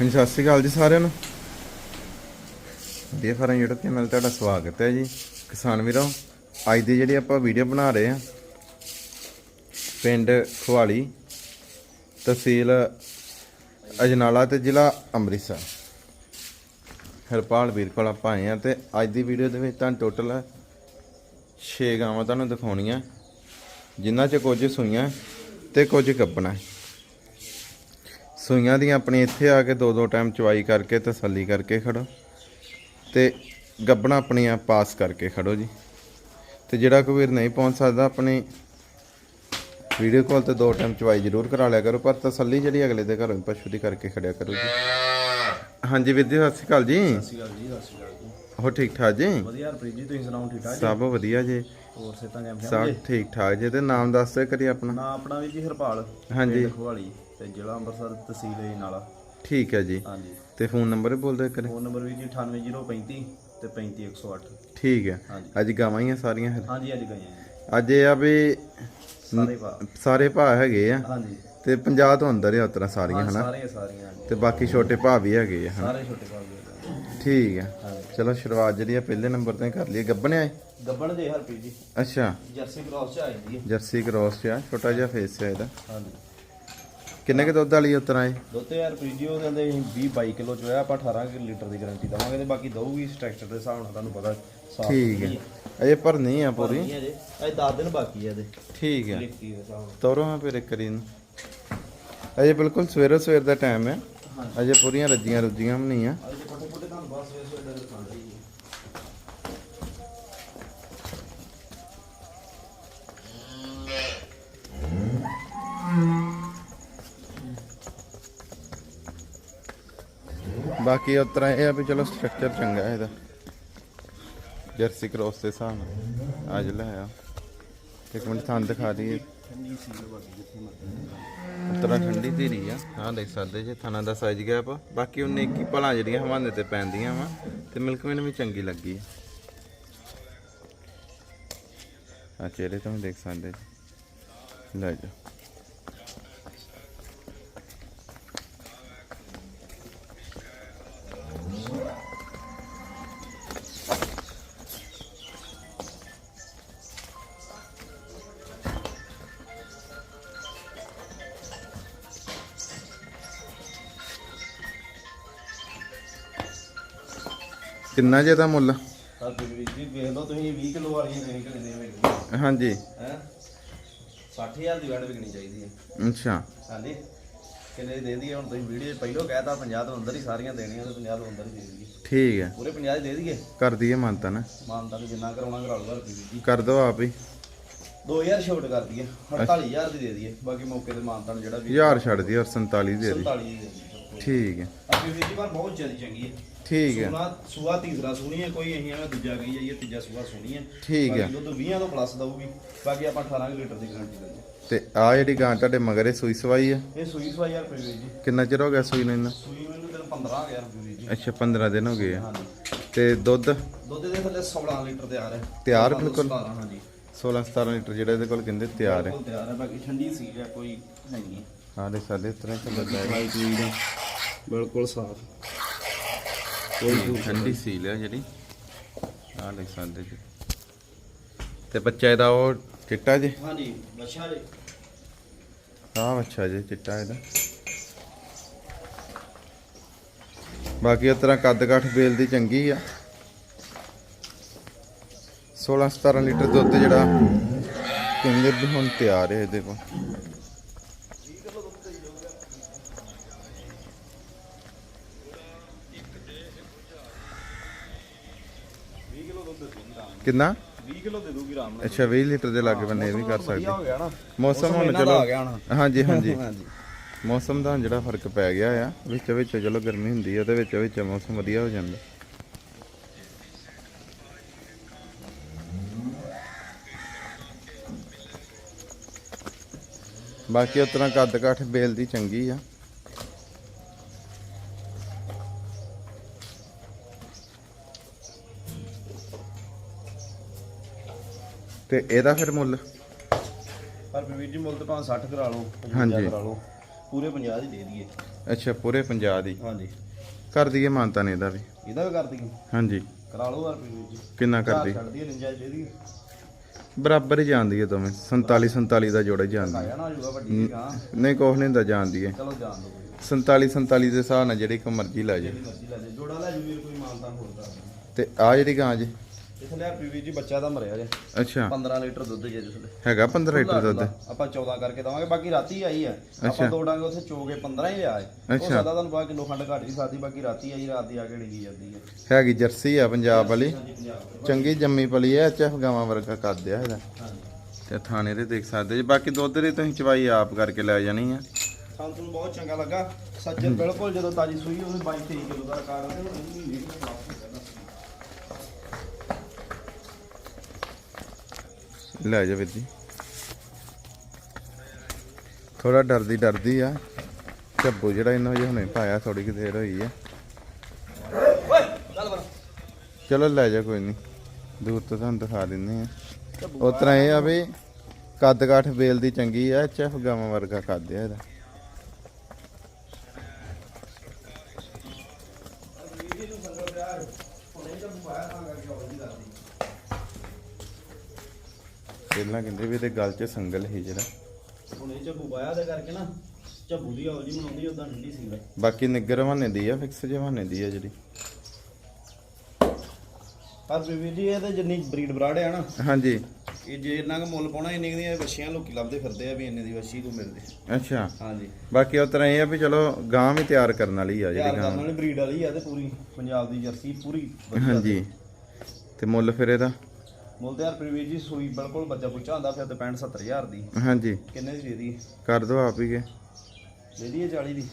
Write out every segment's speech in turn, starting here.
ਹਾਂਜੀ, ਸਤਿ ਸ਼੍ਰੀ ਅਕਾਲ ਜੀ ਸਾਰਿਆਂ ਨੂੰ। ਵਧੀਆ ਫਾਰਮ YouTube ਚੈਨਲ ਤੁਹਾਡਾ ਸਵਾਗਤ ਹੈ ਜੀ। ਕਿਸਾਨ ਵੀਰੋ, ਅੱਜ ਦੀ ਜਿਹੜੀ ਆਪਾਂ ਵੀਡੀਓ ਬਣਾ ਰਹੇ ਆ ਪਿੰਡ ਖਵਾਲੀ ਤਹਿਸੀਲ ਅਜਨਾਲਾ ਤੇ ਜ਼ਿਲ੍ਹਾ ਅੰਮ੍ਰਿਤਸਰ। ਹਰਪਾਲ ਵੀਰ ਕੋਲ ਆਪਾਂ ਆਏ ਆ ਤੇ ਅੱਜ ਦੀ ਵੀਡੀਓ ਦੇ ਵਿੱਚ ਤੁਹਾਨੂੰ ਟੋਟਲ 6 ਗਾਵਾਂ ਤੁਹਾਨੂੰ ਦਿਖਾਉਣੀਆਂ ਜਿਨ੍ਹਾਂ ਚ ਕੁਝ ਸੂਈਆਂ ਤੇ ਕੁਝ ਕੱਪਣਾ ਸੂਈਆਂ ਦੀਆਂ ਆਪਣੀ ਇੱਥੇ ਆ ਕੇ ਦੋ ਦੋ ਟਾਈਮ ਚਵਾਈ ਕਰਕੇ ਤਸੱਲੀ ਕਰਕੇ ਖੜੋ। ਤੇ ਗੱਬਣਾ ਆਪਣੀਆਂ ਪਾਸ ਕਰਕੇ ਖੜੋ ਜੀ। ਤੇ ਜਿਹੜਾ ਕੋਈ ਵੀਰ ਨਹੀਂ ਪਹੁੰਚ ਸਕਦਾ ਆਪਣੀ ਵੀਡੀਓ ਕਾਲ ਤੇ ਦੋ ਟਾਈਮ ਚਵਾਈ ਜ਼ਰੂਰ ਕਰਾ ਲਿਆ ਕਰੋ ਪਰ ਤਸੱਲੀ ਜਿਹੜੀ ਅਗਲੇ ਦੇ ਘਰੋਂ ਪਸ਼ੂ ਦੀ ਕਰਕੇ ਖੜਿਆ ਕਰੋ ਜੀ। ਹਾਂਜੀ ਵੀਰ ਜੀ ਸਤਿ ਸ਼੍ਰੀ ਅਕਾਲ ਜੀ। ਸਤਿ ਸ਼੍ਰੀ ਅਕਾਲ ਜੀ ਸਤਿ ਸ਼੍ਰੀ ਅਕਾਲ ਜੀ। ਹੋ ਠੀਕ ਠਾਕ ਜੀ? ਵਧੀਆ ਹਰਪ੍ਰੀਤ ਜੀ ਤੁਸੀਂ ਸੁਣਾਓ ਠੀਕ ਠਾਕ ਜੀ? ਸਭ ਵਧੀਆ ਜੀ। ਹੋਰ ਸਿਹਤਾਂ ਕਿਵੇਂ ਸਭ ਜੀ ਠੀਕ ਠਾਕ ਜੀ ਤੇ ਨਾਮ ਦੱਸ ਦਿਓ ਕਰੀ ਆਪਣਾ। ਨਾ ਆਪਣਾ ਵੀ ਜੀ ਹਰਪਾਲ ਹਾਂਜੀ। ਖਵਾਲੀ ਤੇ ਜ਼ਿਲ੍ਹਾ ਅੰਮ੍ਰਿਤਸਰ ਤਹਿਸੀਲ ਏ ਨਾਲਾ ਠੀਕ ਹੈ ਜੀ। ਹਾਂਜੀ। ਤੇ ਫੋਨ ਨੰਬਰ ਵੀ ਬੋਲ ਦਿਓ ਕਰੀ? ਫੋਨ ਨੰਬਰ ਵੀ ਜੀ 98035 ਤੇ 35108 ਠੀਕ ਹੈ। ਹਾਂਜੀ। ਅੱਜ ਗਾਵਾਂ ਹੀ ਆ ਸਾਰੀਆਂ ਫਿਰ? ਹਾਂਜੀ ਅੱਜ ਜੀ। ਅੱਜ ਇਹ ਆ ਵੀ ਸਾਰੇ ਭਾ ਸਾਰੇ ਭਾ ਹੈਗੇ ਆ। ਹਾਂਜੀ। ਤੇ 50 ਤੋਂ ਅੰਦਰ ਹੀ ਉਤਰਾ ਸਾਰੀਆਂ ਹਾਂ, ਹਨਾ? ਸਾਰੇ ਸਾਰੀਆਂ ਹਾਂਜੀ। ਤੇ ਬਾਕੀ ਛੋਟੇ ਭਾ ਵੀ ਹੈਗੇ ਆ ਹਨਾ? ਸਾਰੇ ਛੋਟੇ ਭਾਗ ਦੇ ਠੀਕ ਹੈ। ਹਾਂਜੀ। ਚਲੋ ਸ਼ੁਰੂਆਤ ਜਿਹੜੀ ਆ ਪਹਿਲੇ ਨੰਬਰ ਤੇ ਕਰ ਲਈਏ। ਗੱਬਣਿਆ ਹੈ ਗੱਬਣ ਦੇ ਹਰਪ੍ਰੀਤ ਜੀ। ਅੱਛਾ। ਜਰਸੀ ਕ੍ਰਾਸ ਚ ਆ ਜਾਂਦੀ ਹੈ। ਜਰਸੀ ਕ੍ਰੋਸ ਚ ਆ ਛੋਟਾ ਜਿਹਾ ਫੇਸ ਹੈ ਇਹਦਾ। ਹਾਂਜੀ। ਕਿੰਨੇ ਕੁ ਦੁੱਧ ਵਾਲੀ ਉਤਰਾ ਹੈ ਦੋਤੇ ਹਰਪ੍ਰੀਤ ਜੀ ਉਹ ਕਹਿੰਦੇ 20 22 ਕਿਲੋ ਚ ਹੋਇਆ ਆਪਾਂ 18 ਕਿ ਲੀਟਰ ਦੀ ਗਾਰੰਟੀ ਦਵਾਂਗੇ ਤੇ ਬਾਕੀ ਦਊਗੀ ਸਟਰਕਚਰ ਦੇ ਹਿਸਾਬ ਨਾਲ ਤੁਹਾਨੂੰ ਪਤਾ ਸਾਫ਼ ਠੀਕ ਹੈ। ਅਜੇ ਭਰਨੀ ਆ ਪੂਰੀ। ਨਹੀਂ ਅਜੇ। ਅਜੇ 10 ਦਿਨ ਬਾਕੀ ਹੈ ਇਹਦੇ। ਠੀਕ ਹੈ। ਲਿਖਤੀ ਦੇ ਹਿਸਾਬ ਨਾਲ। ਤੋਰੋ ਹਾਂ ਫਿਰ ਇੱਕ ਵਾਰੀ ਇਹਨੂੰ। ਅਜੇ ਬਿਲਕੁਲ ਸਵੇਰੋ ਸਵੇਰ ਦਾ ਟਾਈਮ ਹੈ। ਅਜੇ ਪੂਰੀਆਂ ਰੱਜੀਆਂ ਰੁੱਜੀਆਂ ਵੀ ਨਹੀਂ ਆ। ਅੱਜ ਫਟੇ ਫਟੇ ਤੁਹਾਨੂੰ ਬਸ ਵੇਸ ਦੇ ਦਿਖਾਉਂਦਾ ਬਾਕੀ ਉਤਰਾ ਇਹ ਆ ਵੀ ਚਲੋ ਸਟਰਕਚਰ ਚੰਗਾ ਹੈ ਇਹਦਾ। ਜਰਸੀ ਕ੍ਰੋਸ ਦੇ ਹਿਸਾਬ ਨਾਲ। ਅੱਜ ਲੈ ਆ। ਇੱਕ ਮਿੰਟ ਤੁਹਾਨੂੰ ਦਿਖਾ ਦਈਏ। ਉਤਰਾ ਠੰਡੀ ਧੀਰੀ ਆ। ਹਾਂ ਦੇਖ ਸਕਦੇ ਜੇ ਥਾਣਾ ਦਾ ਸਾਈਜ਼ ਗੈਪ ਬਾਕੀ ਉਹਨੇ ਇੱਕ ਹੀ ਭਲਾਂ ਜਿਹੜੀਆਂ ਹਵਾਨੇ ਤੇ ਪੈਂਦੀਆਂ ਵਾ ਤੇ ਮਿਲਕ ਮੈਨੂੰ ਵੀ ਚੰਗੀ ਲੱਗੀ ਆ। ਚਿਹਰੇ ਤੋਂ ਦੇਖ ਸਕਦੇ ਲੈ ਜਾ। ਕਿੰਨਾ ਜੇ ਦਾ ਮੁੱਲ? ਆ ਬਿਲਵੀ ਜੀ ਵੇਖ ਲਓ ਤੁਸੀਂ 20 ਕਿਲੋ ਵਾਲੀਆਂ ਦੇਣੀ ਕਿੰਨੇ ਦੇ ਵੇਚਦੇ ਹਾਂਜੀ। ਹੈ? 60000 ਦੀ ਵੈਟ ਵਿਕਣੀ ਚਾਹੀਦੀ ਹੈ। ਅੱਛਾ। ਹਾਂਜੀ। ਕਿੰਨੇ ਦੀ ਦਈਏ ਹੁਣ ਤੁਸੀਂ ਵੀਡੀਓ ਪਹਿਲਾਂ ਕਹਿਤਾ 50 ਤੋਂ ਅੰਦਰ ਹੀ ਸਾਰੀਆਂ ਦੇਣੀਆਂ ਤੇ 50 ਤੋਂ ਅੰਦਰ ਹੀ ਦੇ ਦਈਏ। ਠੀਕ ਹੈ। ਪੂਰੇ 50 ਦੇ ਦਈਏ? ਕਰ ਦਈਏ ਮਾਨਤਾ ਨਾ। ਮਾਨਤਾ ਤੇ ਜਿੰਨਾ ਕਰਾਉਣਾ ਕਰਾ ਲਓ ਹਰਪ੍ਰੀਤ ਜੀ। ਕਰ ਦੋ ਆਪ ਹੀ। 2000 ਛੋਟ ਕਰ ਦਈਏ 48000 ਦੀ ਦੇ ਦਈਏ। ਬਾਕੀ ਮੌਕੇ ਤੇ ਮਾਨਤਾ ਨੂੰ ਜਿਹੜਾ ਵੀ ਹਜ਼ਾਰ ਛੱਡ ਦੀ ਔਰ 47 ਦੇ ਦੀ 47 ਦੀ ਦੇ ਦਈਏ। ਠੀਕ ਹੈ। ਆਪਣੀ ਵੀਰ ਜੀ ਪਰ ਬਹੁਤ ਜ਼ਿਆਦਾ ਚੰਗੀ ਹੈ। ਠੀਕ ਹੈ। ਸੂਆ ਸੂਆ ਤੀਸਰਾ ਸੁਣੀ ਹੈ ਕੋਈ ਅਸੀਂ ਐਵੇਂ ਦੂਜਾ ਕਹੀ ਜਾਈਏ ਤੀਜਾ ਸੂਆ ਸੁਣੀ ਹੈ। ਠੀਕ ਹੈ। ਬਾਕੀ ਦੁੱਧ 20 ਤੋਂ ਪਲੱਸ ਦਊਗੀ। ਬਾਕੀ ਆਪਾਂ 18 ਕੁ ਲੀਟਰ ਦੀ ਗਾਰੰਟੀ ਦਿੰਦੇ ਹਾਂ। ਤੇ ਆ ਜਿਹੜੀ ਗਾਂ ਤੁਹਾਡੇ ਮਗਰੇ ਸੂਈ ਸਵਾਈ ਆ ਇਹ ਸੂਈ ਸਵਾਈ ਯਾਰ ਪਈ ਜੀ। ਕਿੰਨਾ ਚਿਰ ਹੋ ਗਿਆ ਸੂਈ ਨੂੰ ਇਹਨਾਂ ਸੂਈ ਮੈਨੂੰ ਤੈਨੂੰ 15 ਆ ਗਿਆ ਰੁਪਏ ਜੀ। ਅੱਛਾ 15 ਦਿਨ ਹੋ ਗਏ ਆ। ਹਾਂਜੀ। ਤੇ ਦੁੱਧ? ਦੁੱਧ ਦੇ ਥੱਲੇ 16 ਲੀਟਰ ਤਿਆਰ ਹੈ। ਤਿਆਰ 16 ਤੋਂ ਬਿਲਕੁਲ? 17 ਹਾਂਜੀ। 16 17 ਲੀਟਰ ਜਿਹੜਾ ਇਹਦੇ ਕੋਲ ਕਹਿੰਦੇ ਤਿਆਰ ਹੈ। ਬਿਲਕੁਲ ਤਿਆਰ ਹੈ ਬਾਕੀ ਠੰਡੀ ਸੀ ਹੈ ਕੋਈ ਹੈ ਨਹੀਂ ਆਹ ਦੇ ਸਾਡੇ ਇਸ ਤਰ੍ਹਾਂ ਚੱਲਦਾ ਹੈ ਵੀ ਦਾ ਬਿਲਕੁਲ ਸਾਫ਼। ਕੋਈ ਠੰਡੀ ਸੀਲ ਹੈ ਜਿਹੜੀ। ਆਹ ਲੈ ਸਕਦੇ ਜੀ ਤੇ ਬੱਚਾ ਇਹਦਾ ਉਹ ਚਿੱਟਾ ਜੇ? ਹਾਂਜੀ ਬੱਚਾ ਜੀ। ਆਹ ਅੱਛਾ ਜੇ ਚਿੱਟਾ ਇਹਦਾ। ਬਾਕੀ ਇਸ ਤਰ੍ਹਾਂ ਕੱਦ ਕਾਠ ਬੇਲ ਦੀ ਚੰਗੀ ਆ। 16 17 ਲੀਟਰ ਦੁੱਧ ਜਿਹੜਾ ਕਹਿੰਦੇ ਵੀ ਹੁਣ ਤਿਆਰ ਹੈ ਇਹਦੇ ਕੋਲ। ਕਿੰਨਾ? 20 ਕਿਲੋ ਦੇ ਦੂਗੀ ਆਰਾਮ ਨਾਲ। ਅੱਛਾ 20 ਲੀਟਰ ਦੇ ਲਾਗੇ ਬੰਨੇ ਇਹ ਵੀ ਕਰ ਸਕਦੇ। ਮੌਸਮ ਹੁਣ ਚਲੋ ਆ ਹਾਂਜੀ ਹਾਂਜੀ। ਮੌਸਮ ਦਾ ਜਿਹੜਾ ਫ਼ਰਕ ਪੈ ਗਿਆ ਆ ਵਿੱਚ ਵਿੱਚ ਚਲੋ ਗਰਮੀ ਹੁੰਦੀ ਹੈ ਤੇ ਵਿੱਚ ਵਿੱਚ ਮੌਸਮ ਵਧੀਆ ਹੋ ਜਾਂਦਾ। ਬਾਕੀ ਤਰ੍ਹਾਂ ਕੱਦ ਕਾਠ ਬੇਲ ਦੀ ਚੰਗੀ ਆ। ਤੇ ਇਹਦਾ ਫਿਰ ਮੁੱਲ? ਪਰ ਵੀਰ ਜੀ ਮੁੱਲ ਤਾਂ ਭਾਵੇਂ 60 ਕਰਾ ਲਓ 55 ਹਾਂਜੀ। ਕਰਾ ਲਓ ਪੂਰੇ 50 ਦੀ ਦੇ ਦਈਏ। ਅੱਛਾ ਪੂਰੇ 50 ਦੀ। ਹਾਂਜੀ। ਕਰ ਦਈਏ ਮਾਨਤਾ ਨੇ ਇਹਦਾ ਵੀ। ਇਹਦਾ ਵੀ ਕਰ ਦਈਏ। ਹਾਂਜੀ। ਕਰਾ ਲਓ ਯਾਰ ਵੀਰ ਜੀ। ਕਿੰਨਾ ਕਰ ਦਈਏ? ਛੱਡ ਦਈਏ 49 ਦੇ ਦੀ ਬਰਾਬਰ ਹੀ ਜਾਂਦੀ ਹੈ ਦੋਵੇਂ। 47 47 ਦਾ ਜੋੜਾ ਹੀ ਜਾਂਦੀ ਆਇਆ ਨਾ ਵੱਡੀ ਦੀ ਨਹੀਂ ਕੁਛ ਨਹੀਂ ਹੁੰਦਾ ਜਾਂਦੀ ਹੈ ਚਲੋ ਜਾਣ ਦੋ ਕੋਈ। 47 47 ਦੇ ਹਿਸਾਬ ਨਾਲ ਜਿਹੜੀ ਕੋ ਮਰਜ਼ੀ ਲੈ ਜੇ ਜਿਹੜੀ ਮਰਜ਼ੀ ਲੈ ਜੇ ਜੋੜਾ ਲੈ ਜੂ ਵੀਰ ਕੋਈ ਮਾਨਤਾ ਹੋਰ ਕਰ ਦਿੰਦੇ। ਤੇ ਆ ਜਿਹੜੀ ਗਾਂ ਜੇ। ਇਸ ਲਿਆ ਪੀਵੀ ਜੀ ਬੱਚਾ ਦਾ ਮਰਿਆ ਜੇ। ਅੱਛਾ। 15 ਲੀਟਰ ਦੁੱਧ ਜੇ ਜਿਸ ਹੈਗਾ 15 ਲੀਟਰ ਦੁੱਧ। ਆਪਾਂ 14 ਕਰਕੇ ਦਵਾਂਗੇ ਬਾਕੀ ਰਾਤੀ ਆਈ ਹੈ। ਆਪਾਂ ਦੋ ਡਾਂਗੇ ਉੱਥੇ ਚੋਗੇ 15 ਹੀ ਲਿਆ ਹੈ। ਉਹ ਅੱਛਾ। ਸਾਦਾ ਤੁਹਾਨੂੰ ਪਾ ਕਿਲੋ ਖੰਡ ਘੱਟ ਵੀ ਸਕਦੀ ਬਾਕੀ ਰਾਤੀ ਆਈ ਰਾਤ ਦੀ ਆ ਕੇ ਡਿੱਗੀ ਜਾਂਦੀ ਹੈ। ਹੈਗੀ ਜਰਸੀ ਆ ਪੰਜਾਬ ਵਾਲੀ। ਚੰਗੀ ਜੰਮੀ ਪਲੀ ਐ ਐਚਐਫ ਗਾਵਾਂ ਵਰਗਾ ਕੱਦ ਆ ਇਹਦਾ। ਤੇ ਥਾਣੇ ਦੇ ਦੇਖ ਸਕਦੇ ਜੀ। ਬਾਕੀ ਦੁੱਧ ਦੇ ਤੁਸੀਂ ਚਵਾਈ ਆਪ ਕਰਕੇ ਲੈ ਜਾਣੀ ਆ ਸਾਨੂੰ ਬਹੁਤ ਚੰਗਾ ਲੱਗਾ। ਸੱਜਣ ਬਿਲਕੁਲ ਜਦੋਂ ਤਾਜੀ ਸੂਈ ਉਹਨੇ 22 23 ਕਿਲੋ ਦਾ ਰਿਕਾਰਡ ਤੇ ਹੁਣ ਇਹ ਮਹੀਨੇ ਦੀ ਵਾਪਸ ਹੋ ਜਾਣਾ ਲੈ ਜਾ ਜੀ। ਥੋੜਾ ਡਰਦੀ ਡਰਦੀ ਆ। ਝੱਬੂ ਜਿਹੜਾ ਇਹਨਾਂ ਜੇ ਹੁਣੇ ਪਾਇਆ ਥੋੜੀ ਕਿ ਦੇਰ ਹੋਈ ਆ। ਚਲੋ ਲੈ ਜਾ ਕੋਈ ਨਹੀਂ। ਦੂਰ ਤੋਂ ਤੁਹਾਨੂੰ ਦਿਖਾ ਦਿੰਨੇ ਆ। ਉਸ ਤਰ੍ਹਾਂ ਇਹ ਆ ਵੀ ਕੱਦ ਕਾਠ ਬੇਲ ਦੀ ਚੰਗੀ ਆ ਐਚਐਫ ਗਾਵਾਂ ਵਰਗਾ ਕੱਦ ਆ ਇਹਦਾ। ਪਹਿਲਾਂ ਕਹਿੰਦੇ ਵੀ ਇਹਦੇ ਗਲ 'ਚ ਸੰਗਲ ਸੀ ਜਿਹੜਾ। ਹੁਣ ਇਹ ਝੱਬੂ ਪਾਇਆ ਦੇ ਕਰਕੇ ਨਾ ਝੱਬੂ ਦੀ ਹੌਲ ਜੀ ਬਣਾਉਂਦੀ ਉਦਾਂ ਠੰਡੀ ਸੀ ਵੇ ਬਾਕੀ ਨਿੱਗਰ ਹਵਾਨੇ ਦੀ ਆ ਫਿਕਸ ਜਵਾਨੇ ਦੀ ਆ ਜਿਹੜੀ। ਪਰ ਬੀਬੀ ਜੀ ਇਹ ਤੇ ਜਿੰਨੀ ਬਰੀਡ ਬਰਾੜ ਆ ਨਾ ਹਾਂਜੀ। ਇਹ ਜੇ ਇੰਨਾ ਕੁ ਮੁੱਲ ਪਾਉਣਾ ਇੰਨੇ ਦੀਆਂ ਵੱਛੀਆਂ ਲੋਕੀ ਲੱਭਦੇ ਫਿਰਦੇ ਆ ਵੀ ਇੰਨੇ ਦੀ ਵੱਛੀ ਕੋ ਮਿਲਦੇ। ਅੱਛਾ। ਹਾਂਜੀ। ਬਾਕੀ ਉਸ ਤਰ੍ਹਾਂ ਇਹ ਆ ਵੀ ਚਲੋ ਗਾਂ ਵੀ ਤਿਆਰ ਕਰਨ ਵਾਲੀ ਆ ਜਿਹੜੀ ਗਾਂ ਵਾਲੀ ਬਰੀਡ ਵਾਲੀ ਆ ਤੇ ਪੂਰੀ ਪੰਜਾਬ ਦੀ ਜਰਸੀ ਪੂਰੀ ਵਧੀਆ। ਹਾਂਜੀ। ਤੇ ਮੁੱਲ ਫਿਰ ਇਹਦਾ? ਮੁੱਲ ਤੇ ਯਾਰ ਪ੍ਰੀਵੀ ਜੀ ਸੂਈ ਬਿਲਕੁਲ ਬੱਚਾ ਪੁੱਛਾ ਹੁੰਦਾ ਫਿਰ ਤੇ 65 70000 ਦੀ। ਹਾਂਜੀ। ਕਿੰਨੇ ਦੀ ਦੇ ਦੀ? ਕਰ ਦੋ ਆਪ ਹੀ ਕੇ। ਦੇ ਦਈਏ 40 ਦੀ?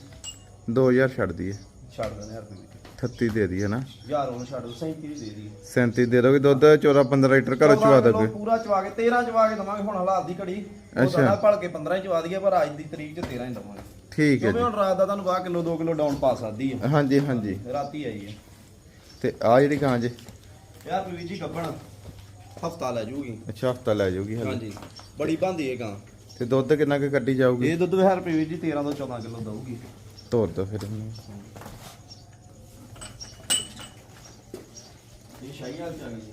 2000 ਛੱਡ ਦਈਏ ਛੱਡ ਦਿੰਦੇ ਯਾਰ ਪ੍ਰੀਵੀ 38 ਦੇ ਦਈਏ ਨਾ ਯਾਰ ਉਹਨੂੰ ਛੱਡ ਦੋ 37 ਦੀ ਦੇ ਦਈਏ 37 ਦੇ ਦੋਗੇ ਦੁੱਧ 14 15 ਲੀਟਰ ਘਰੋਂ ਚਵਾ ਚੌਦਾਂ ਦੋਗੇ। ਕਿਲੋ ਪੂਰਾ ਚਵਾ ਕੇ 13 ਚਵਾ ਕੇ ਦਵਾਂਗੇ ਹੁਣ ਹਾਲਾਤ ਦੀ ਘੜੀ। ਉਹ ਅੱਛਾ। ਸਾਡਾ ਭਲ ਕੇ 15 ਹੀ ਚਵਾ ਦਈਏ ਪਰ ਅੱਜ ਦੀ ਤਰੀਕ 'ਚ 13 ਹੀ ਦਵਾਂਗੇ। ਠੀਕ ਹੈ ਕਿਉਂਕਿ ਹੁਣ ਰਾਤ ਦਾ ਤੁਹਾਨੂੰ 10 ਕਿਲੋ 2 ਕਿਲੋ ਡਾਊਨ ਪਾ ਸਕਦੀ ਹੈ। ਜੀ ਹਾਂਜੀ ਹਾਂਜੀ। ਰਾਤੀ ਆਈ ਹੈ। ਤੇ ਆ ਜਿਹੜੀ ਗਾਂ ਜੇ। ਯਾਰ ਪ੍ਰੀਵੀ ਜੀ ਗੱਬਣ। ਹਫਤਾ ਲੈ ਜੂਗੀ। ਅੱਛਾ ਹਫਤਾ ਲੈ ਜਾਊਗੀ ਹਲੇ। ਹਾਂਜੀ ਬੜੀ ਬੰਦੀ ਹੈ ਗਾਂ। ਤੇ ਦੁੱਧ ਕਿੰਨਾ ਕੁ ਕੱਢੀ ਜਾਊਗੀ? ਇਹ ਦੁੱਧ ਵਿਹਾਰ ਪ੍ਰੀਵੀ ਜੀ 13 ਤੋਂ 14 ਕਿਲੋ ਦਊਗੀ। ਤੋਰ ਦੋ ਫਿਰ ਇਹਨੂੰ। ਇਹ ਸ਼ਾਹੀ ਹਾਲ ਚ ਆ ਗਈ ਜੀ।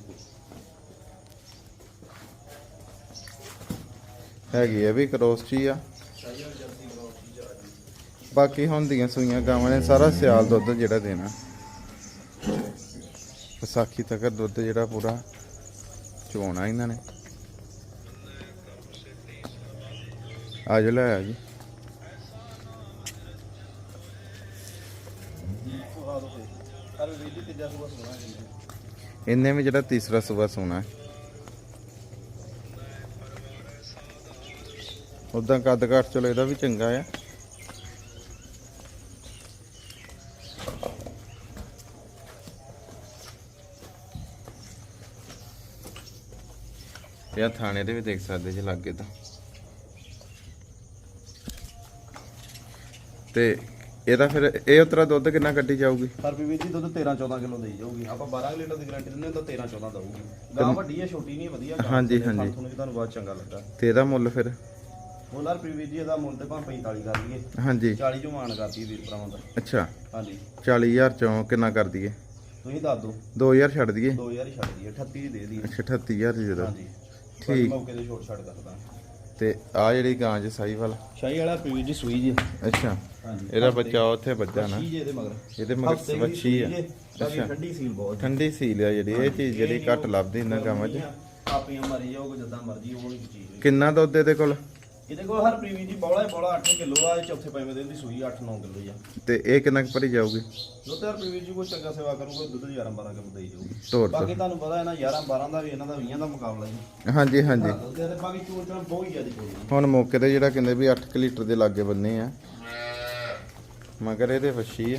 ਹੈਗੀ ਆ ਵੀ ਕਰੋਸ ਚ ਹੀ ਆ ਜਰਸੀ ਬਾਕੀ ਹੁੰਦੀਆਂ ਸੂਈਆਂ ਗਾਵਾਂ ਨੇ ਸਾਰਾ ਸਿਆਲ ਦੁੱਧ ਜਿਹੜਾ ਦੇਣਾ। ਵਿਸਾਖੀ ਤੱਕ ਦੁੱਧ ਜਿਹੜਾ ਪੂਰਾ ਚਵਾਉਣਾ ਇਹਨਾਂ ਨੇ। ਆ ਜਾ ਲੈ ਆ ਜੀ। ਜੀ ਇਹਨੇ ਵੀ ਜਿਹੜਾ ਤੀਸਰਾ ਸੂਆ ਸੋਣਾ ਉਦਾਂ ਕੱਦ ਘੱਟ ਚਲੋ, ਇਹਦਾ ਵੀ ਚੰਗਾ ਆ। ਤੇ ਆ ਥਾਣੇ ਦੇ ਵੀ ਦੇਖ ਸਕਦੇ ਜੇ ਲੱਗੇ ਤਾਂ। ਤੇ ਇਹਦਾ ਫਿਰ ਇਹ ਉਤਰਾ ਦੁੱਧ ਕਿੰਨਾ ਕੱਢੀ ਜਾਊਗੀ? ਪਰ ਵੀਰ ਜੀ ਦੁੱਧ 13 14 ਕਿਲੋ ਦੇਈ ਜਾਊਗੀ। ਆਪਾਂ 12 ਲੀਟਰ ਦੀ ਗਾਰੰਟੀ ਦਿੰਦੇ ਹਾਂ ਤਾਂ 13 14 ਦਊਗੀ। ਗਾਂ ਵੱਡੀ ਹੈ ਛੋਟੀ ਨਹੀਂ ਵਧੀਆ ਗਾਂ। ਹਾਂਜੀ, ਹਾਂਜੀ। ਤੁਹਾਨੂੰ ਵੀ ਤੁਹਾਨੂੰ ਬਹੁਤ ਚੰਗਾ ਲੱਗਾ ਤੇ ਇਹਦਾ ਮੁੱਲ ਫਿਰ? ਬੋਲਰ ਪ੍ਰੀਵੀ ਜੀ ਇਹਦਾ ਮੁੱਲ ਤੇ ਭਾਵੇਂ 45 ਕਰ ਦਈਏ। ਹਾਂਜੀ। 40 ਚੋਂ ਮਾਨ ਕਰਦੀ ਵੀਰ ਭਰਾਵਾਂ ਦਾ। ਅੱਛਾ। ਹਾਂਜੀ। 40000 ਚੋਂ ਕਿੰਨਾ ਕਰ ਦਈਏ? ਤੁਸੀਂ ਦੱਸ ਦਿਓ। 2000 ਛੱਡ ਦਈਏ? 2000 ਹੀ ਛੱਡ ਦਈਏ 38 ਦੀ ਦੇ ਦਈਏ। ਅੱਛਾ 38000 ਦੀ ਦੇ ਦਿਓ। ਹਾਂਜੀ। ਠੀਕ। ਠੀਕ। ਮੌਕੇ ਤੇ ਛੋਟ ਛੱਡ ਕਰਦਾ ਤੇ ਆ ਜਿਹੜੀ ਗਾਂ ਚ ਸਾਈਵਾਲ ਸ਼ਾਹੀ ਵਾਲਾ ਪ੍ਰੀਵੀ ਜੀ ਸੂਈ ਜੀ। ਅੱਛਾ। ਹਾਂਜੀ। ਇਹਦਾ ਬੱਚਾ ਉੱਥੇ ਵੱਜਾ ਨਾ। ਵੱਛੀ ਜੇ ਇਹਦੇ ਮਗਰ। ਇਹਦੇ ਮਗਰ ਹਫ਼ਤੇ ਦੀ ਵੱਛੀ ਸੂਈ ਆ ਜੇ, ਬਾਕੀ ਅੱਛਾ। ਠੰਡੀ ਸੀਲ ਬਹੁਤ ਠੰਡੀ ਸੀਲ ਆ ਜਿਹੜੀ ਇਹ ਚੀਜ਼ ਜਿਹੜੀ ਘੱਟ ਲੱਭਦੀ ਇਹਨਾਂ ਗਾਵਾਂ 'ਚ। ਆਪੀਆਂ ਮਰੀ ਜਾਓ ਜਿੱਦਾਂ ਮਰਜ਼ੀ ਉਹ ਚੀਜ਼। ਕਿੰਨਾ ਦੁੱਧ ਇਹਦੇ ਕੋਲ? ਇਹਦੇ ਕੋਲ ਹਰ ਪ੍ਰੀਵੀ ਜੀ ਬੌਲਾ ਹੀ ਬੌਲਾ 8 ਕਿਲੋ ਆ ਇਹ ਚੌਥੇ ਪੰਜਵੇਂ ਦਿਨ ਦੀ ਸੂਈ 8-9 ਕਿਲੋ ਆ। ਤੇ ਇਹ ਕਿੰਨਾ ਕੁ ਭਰੀ ਜਾਊਗੀ? ਦੁੱਧ ਹਰ ਪ੍ਰੀਵੀ ਜੀ ਕੋਈ ਚੰਗਾ ਸੇਵਾ ਕਰੂਗਾ ਦੁੱਧ 11-12 ਕਿਲੋ ਦੇਈ ਜਾਊਗੀ। ਤੋਰ ਬਾਕੀ ਤੁਹਾਨੂੰ ਪਤਾ ਹੈ ਨਾ 11-12 ਦਾ ਵੀ ਇਹਨਾਂ ਦਾ 20 ਦਾ ਮੁਕਾਬਲਾ ਜੀ ਹਾਂਜੀ ਹਾਂਜੀ। ਦੁੱਧ ਦੇ ਬਾਕੀ ਚੂਰ ਚੂਰ ਬਹੁਤ ਹੀ ਜ਼ਿਆਦਾ ਕੋਈ ਹੁਣ ਮੌਕੇ ਤੇ ਜਿਹੜਾ ਕਹਿੰਦੇ ਵੀ 8 ਲੀਟਰ ਦੇ ਲਾਗੇ ਬੰਨੇ ਆ। ਮਗਰ ਇਹਦੇ ਵੱਛੀ ਆ।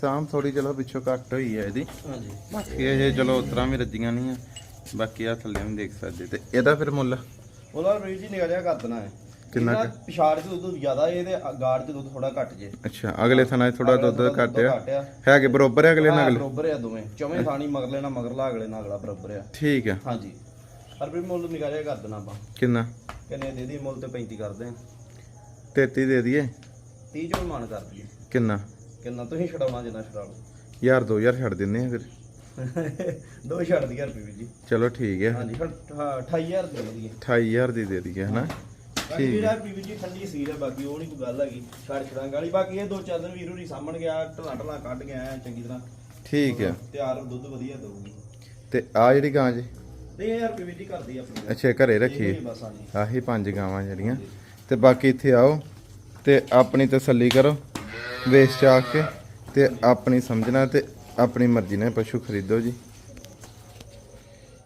ਸ਼ਾਮ ਥੋੜੀ ਚਲੋ ਪਿੱਛੋਂ ਘੱਟ ਹੋਈ ਹੈ ਇਹਦੀ। ਹਾਂਜੀ। ਬਾਕੀ ਇਹ ਚਲੋ ਉਤਰਾਂ ਵੀ ਰੱਜੀਆਂ ਨਹੀਂ ਆ। ਬਾਕੀ ਆ ਥੱਲੇ ਵੀ ਦੇਖ ਸਕਦੇ ਤੇ ਇਹਦਾ ਫਿਰ ਮੁੱਲ? ਉਹਦਾ ਵੀਰ ਜੀ ਨਿਕਾ ਜਿਹਾ ਕਰ ਦੇਣਾ ਹੈ ਕਿੰਨਾ ਇਹਦਾ? ਪਿਛਾੜ ਚ ਦੁੱਧ ਜ਼ਿਆਦਾ ਹੈ ਤੇ ਗਾੜ ਚ ਦੁੱਧ ਥੋੜਾ ਘੱਟ ਜੇ। ਅੱਛਾ ਅਗਲੇ ਥਾਂ 'ਚ ਥੋੜਾ ਦੁੱਧ ਘੱਟ ਆ। ਹੈਗੇ ਬਰੋਬਰ ਹੈ ਅਗਲੇ ਨਾਲ ਹਾਂ, ਅਗਲੇ? ਬਰੋਬਰ ਆ ਦੋਵੇਂ। ਚੌਵੇਂ ਥਾਣੀ ਮਗਲੇ ਨਾਲ ਮਗਰਲਾ ਅਗਲੇ ਨਾਲ ਅਗਲਾ ਬਰੋਬਰ ਆ। ਠੀਕ ਆ। ਹਾਂਜੀ। ਪਰ ਵੀ ਮੁੱਲ ਨਿਕਾ ਜਿਹਾ ਕਰ ਦੇਣਾ ਆਪਾਂ। ਕਿੰਨਾ? ਕਿੰਨੇ ਦੇ ਦੀ ਮੁੱਲ ਤੇ 35 ਕਰਦੇ ਆ। 33 ਦੇ ਦਈਏ। 30 ਜੋ ਮਾਨ ਕਰ ਦਈਏ। ਕਿੰਨਾ? ਕਿੰਨਾ ਤੁਸੀਂ ਛਡਾਉਣਾ ਜਿੰਨਾ ਛਡਾ ਲਓ ਯਾਰ 2000 ਛੱਡ ਦਿੰਨੇ ਆ ਫਿਰ। ਦੋ ਛੱਡ ਦੀ ਰੁਪਏ ਵੀ ਜੀ। ਚਲੋ ਠੀਕ ਹੈ। ਹਾਂਜੀ ਫਿਰ ਹਾਂ, 28000 ਦੇ ਵਧੀਆ 28000 ਦੀ ਦੇ ਦਈਏ ਹਨਾ? ਬਾਕੀ ਵੀਰਾ ਜੀ ਠੰਡੀ ਸੀਰ ਹੈ ਬਾਕੀ ਉਹ ਨਹੀਂ ਕੋਈ ਗੱਲ ਹੈਗੀ ਛੜ ਛੜਾਂਗ ਵਾਲੀ ਬਾਕੀ ਇਹ ਦੋ ਚਾਰ ਦਿਨ ਵੀਰੋ ਦੀ ਸਾਹਮਣ ਗਿਆ ਢਲਾ ਢਲਾ ਕੱਢ ਗਿਆ ਐਂ ਚੰਗੀ ਤਰ੍ਹਾਂ। ਠੀਕ ਆ ਤਿਆਰ ਦੁੱਧ ਵਧੀਆ ਦਊਗੀ। ਤੇ ਆ ਜਿਹੜੀ ਗਾਂ ਜੀ? ਤੇ ਇਹ ਯਾਰ ਪੀਵੀ ਜੀ ਕਰਦੀ ਆਪਣੀ। ਅੱਛਾ ਘਰੇ ਰੱਖੀ ਇਹ ਬਸ ਹਾਂਜੀ। ਆਹੀ ਪੰਜ ਗਾਵਾਂ ਜਿਹੜੀਆਂ। ਤੇ ਬਾਕੀ ਇੱਥੇ ਆਓ ਤੇ ਆਪਣੀ ਤਸੱਲੀ ਕਰੋ। ਵੇਚ ਚਾਕ ਕੇ ਤੇ ਆਪਣੀ ਸਮਝਣਾ ਤੇ ਆਪਣੀ ਮਰਜ਼ੀ ਨਾਲ ਪਸ਼ੂ ਖਰੀਦੋ ਜੀ।